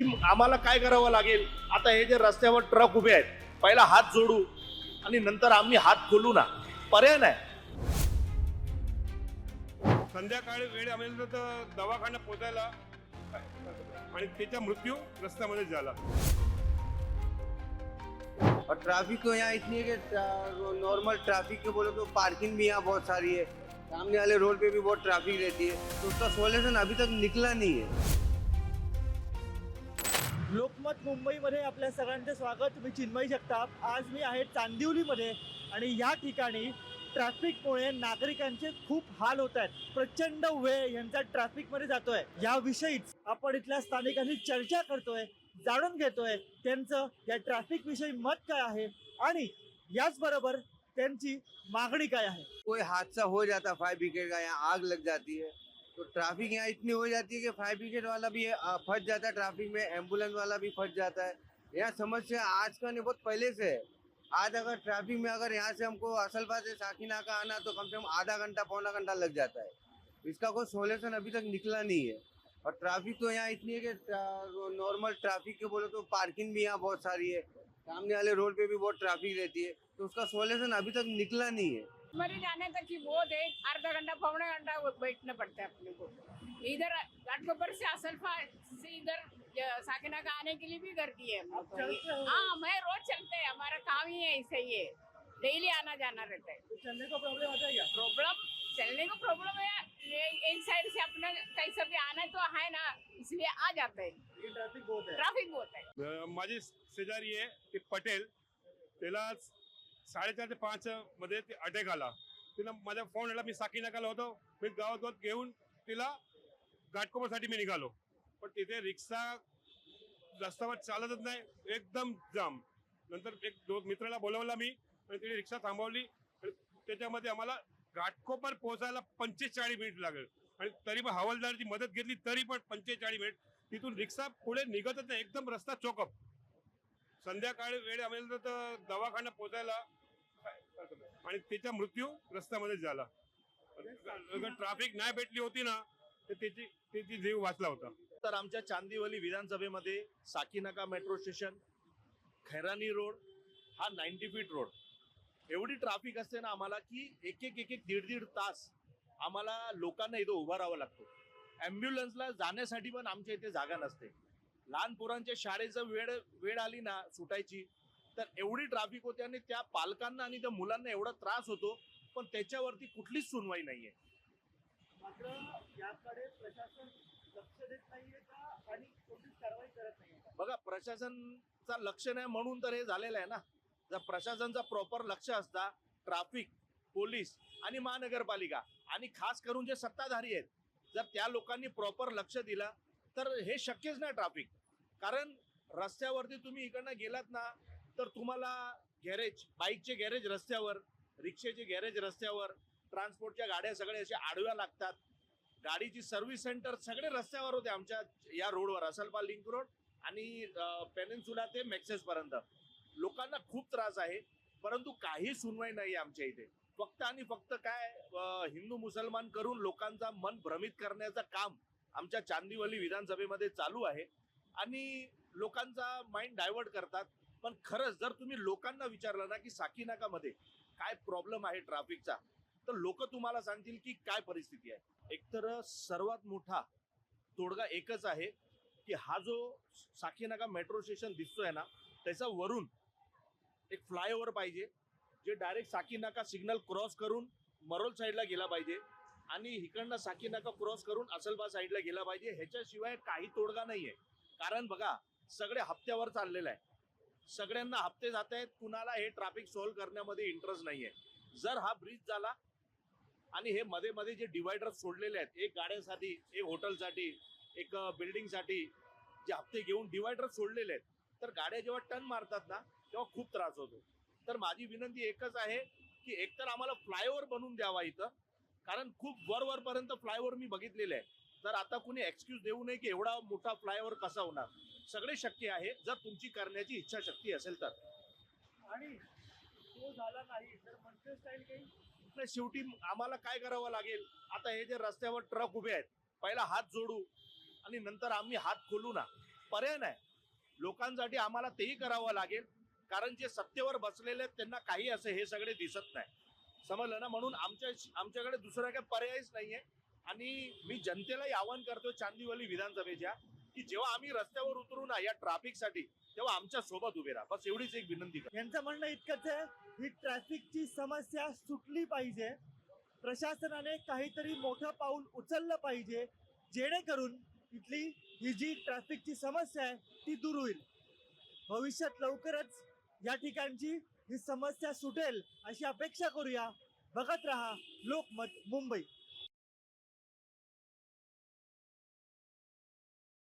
आम्हाला काय करावं लागेल? आता हे जे रस्त्यावर ट्रक उभे आहेत पहिला हात जोडू आणि नंतर आम्ही हात खोलू ना. पर्याय नाही. संध्याकाळी वेळ आम्हाला तर दवाखान्यात पोचायला आणि त्याचा मृत्यू रस्त्यामध्ये झाला. और ट्रैफिक तो यहाँ इतनी है कि नॉर्मल ट्रैफिक के बोले तो पार्किंग भी यहाँ बहुत सारी है। सामने वाले रोड पे भी बहुत ट्रैफिक रहती है। तो उसका सोल्यूशन अभी तक निकला नहीं है। लोकमत मुंबईमध्ये आपल्या सगळ्यांचे स्वागत. मी चिन्मयी जगताप. आज मी आहे चांदिवलीमध्ये आणि या ठिकाणी ट्रॅफिकमुळे नागरिकांचे खूप हाल होत आहेत. प्रचंड वेळ यांचा ट्रॅफिकमध्ये जातोय. याविषयीच आपण इथल्या स्थानिकांनी चर्चा करतोय जाणून घेतोय. त्यांचं या ट्रॅफिक विषयी मत काय आहे आणि याचबरोबर त्यांची मागणी काय आहे? कोई हादसा हो जाता फायर ब्रिगेड का यहाँ आग लग जाती है? तो ट्रैफ़िक यहाँ इतनी हो जाती है कि फायर ब्रिगेड वाला भी फंस जाता है ट्रैफ़िक में एंबुलेंस वाला भी फंस जाता है। यहाँ समस्या आज का नहीं, बहुत पहले से है। आज अगर ट्रैफ़िक में अगर यहाँ से हमको असलफा से साकिना का आना तो कम से कम आधा घंटा, पौना घंटा लग जाता है। इसका कोई सोल्यूशन अभी तक निकला नहीं है। और ट्रैफ़िक तो यहाँ इतनी है कि नॉर्मल ट्रैफ़िक के बोले तो पार्किंग भी यहाँ बहुत सारी है। सामने वाले रोड पे भी बहुत ट्रैफ़िक रहती है। तो उसका सोल्यूशन अभी तक निकला नहीं है। मरी जाने तक की बहुत है आधा घंटा पौने घंटा वो बैठना पड़ता है अपने को। इधर घाटकोपर से असलफा से इधर साकिना का आने के लिए भी करती है। हम लोग को। चलते हो? हाँ मैं रोज चलते हैं हमारा काम ही है ऐसे ही। है डेली आना जाना रहता है। चलने का प्रॉब्लेम आता है प्रॉब्लम चलने का प्रॉब्लम है। ये एक साइड से अपना कैसे भी आना तो है ना इसलिए आ जाता है। ट्रॅफिक बहुत है। ट्रैफ़िक बहुत है। अं, माझी शेजारी आहे ते पटेल। त्याला साडेचार ते पाच मध्ये ते अटॅक आला. तिला माझा फोन आला मी साकीनाकाला होतो. मी गावात गावात घेऊन तिला घाटकोपरसाठी मी निघालो. पण तिथे रिक्षा रस्त्यावर चालतच नाही. एकदम जाम. नंतर एक दोन मित्राला बोलवला मी आणि तिने रिक्षा थांबवली. त्याच्यामध्ये आम्हाला घाटकोपर पोहोचायला पंचेचाळीस मिनिट लागेल. आणि तरी पण हवालदारची मदत घेतली तरी पण पंचेचाळीस मिनिट. तिथून रिक्षा पुढे निघतच नाही. एकदम रस्ता चोकअप संध्याकाळी वेळ आम्हाला तर दवाखाना पोचायला आणि त्याचा मृत्यू रस्त्यामध्ये झाला. ट्रॅफिक नाही भेटली होती ना तर त्याची त्याची जीव वाचला होता. तर आमच्या चांदिवली विधानसभेमध्ये Sakinaka metro station Khairani road हा नाईन्टी फीट रोड एवढी ट्रॅफिक असते ना आम्हाला की एक एक एक एक दीड दीड तास आम्हाला लोकांना इथं उभा राहावं लागतो. ॲम्ब्युलन्सला जाण्यासाठी पण आमच्या इथे जागा नसते. लहान पोरांच्या शाळेचं वेळ वेळ आली ना सुटायची तर एवढी ट्रॅफिक होते आणि त्या पालकांना आणि त्या मुलांना एवढा त्रास होतो पण त्याच्यावरती कुठलीच सुनवाई नाहीये. मात्र याकडे प्रशासन लक्ष देत नाहीये का? आणि कोणतीच कारवाई करत नाहीये? बघा प्रशासनचा लक्ष नाही म्हणून तर हे झालेलं आहे ना. जर प्रशासनचा प्रॉपर लक्ष असता ट्रॅफिक पोलीस आणि महानगरपालिका आणि खास करून जे सत्ताधारी आहेत जर त्या लोकांनी प्रॉपर लक्ष दिलं तर हे शक्यच नाही ट्राफिक कारण रस्त्यावरती तुम्ही इकडनं गेलात ना तर तुम्हाला गॅरेज बाईकचे गॅरेज रस्त्यावर रिक्षेचे गॅरेज रस्त्यावर ट्रान्सपोर्टच्या गाड्या सगळ्या अशा आडव्या लागतात. गाडीची सर्व्हिस सेंटर सगळे रस्त्यावर होते आमच्या या रोडवर असलपा लिंक रोड आणि पेनिन्सुला ते मेक्सेसपर्यंत लोकांना खूप त्रास आहे परंतु काही सुनवाई नाही आमच्या इथे. फक्त आणि फक्त काय हिंदू मुसलमान करून लोकांचा मन भ्रमित करण्याचं काम आमच्या चांदीवली विधानसभेमध्ये चालू आहे. आणि लोकांचा माइंड डायव्हर्ट करतात. पण खरंच जर तुम्ही लोकांना विचारलं ना की साकीनाकामध्ये काय प्रॉब्लेम आहे ट्रॅफिकचा तर लोक तुम्हाला सांगतील की काय परिस्थिती आहे. एकतर सर्वात मोठा तोडगा एकच आहे की हा जो साकीनाका मेट्रो स्टेशन दिसतोय ना त्याचा वरून एक फ्लायओव्हर पाहिजे जे डायरेक्ट साकीनाका सिग्नल क्रॉस करून मरोल साईडला गेला पाहिजे. आणि इकडनं साकीनाका क्रॉस करून असलबा साईडला गेला पाहिजे. ह्याच्याशिवाय काही तोडगा नाहीये. कारण बघा सगळे हप्त्यावर चाललेलं आहे. सगळ्यांना हप्ते जात आहेत. कुणाला हे ट्रॅफिक सॉल्व्ह करण्यामध्ये इंटरेस्ट नाहीये. जर हा ब्रिज झाला आणि हे मध्ये मध्ये जे डिवायडर सोडलेले आहेत एक गाड्यांसाठी एक हॉटेलसाठी एक बिल्डिंगसाठी जे हप्ते घेऊन डिवायडर सोडलेले आहेत तर गाड्या जेव्हा टर्न मारतात ना तेव्हा खूप त्रास होतो. तर माझी विनंती एकच आहे की एकतर आम्हाला फ्लायओव्हर बनवून द्यावा इथं. कारण खूप वर वरपर्यंत फ्लायओव्हर मी बघितलेले आहे. तर आता कुणी एक्सक्यूज देऊ नये की एवढा मोठा फ्लायओव्हर कसा होणार? सगळे शक्य आहे जर तुमची करण्याची इच्छाशक्ती असेल तर. आणि तो झाला नाही तर स्टाईल काही शेवटी आम्हाला काय करावं लागेल? आता हे जे रस्त्यावर ट्रक उभे आहेत पहिला हात जोडू आणि नंतर आम्ही हात खोलू ना. पर्याय नाही. लोकांसाठी आम्हाला तेही करावं लागेल कारण जे सत्तेवर बसलेले आहेत त्यांना काही असं हे सगळे दिसत नाही. समजलं ना? म्हणून आमच्या आमच्याकडे दुसरा काही पर्यायच नाहीये. आणि मी जनतेलाही आवाहन करतो चांदीवली विधानसभेच्या की जेव्हा आम्ही रस्त्यावर उतरू ना या ट्रॅफिकसाठी तेव्हा आमच्यासोबत उभे राहा. बस एवढीच एक विनंती कर यांचं म्हणणं इतकंच आहे ही ट्रॅफिकची समस्या सुटली पाहिजे. प्रशासनाने काहीतरी मोठं पाऊल उचललं पाहिजे जेणेकरून इथली ही जी ट्रॅफिकची समस्या आहे ती दूर होईल. भविष्यात लवकरच या ठिकाणची ही समस्या सुटेल अशी अपेक्षा करूया. बघत रहा लोकमत मुंबई.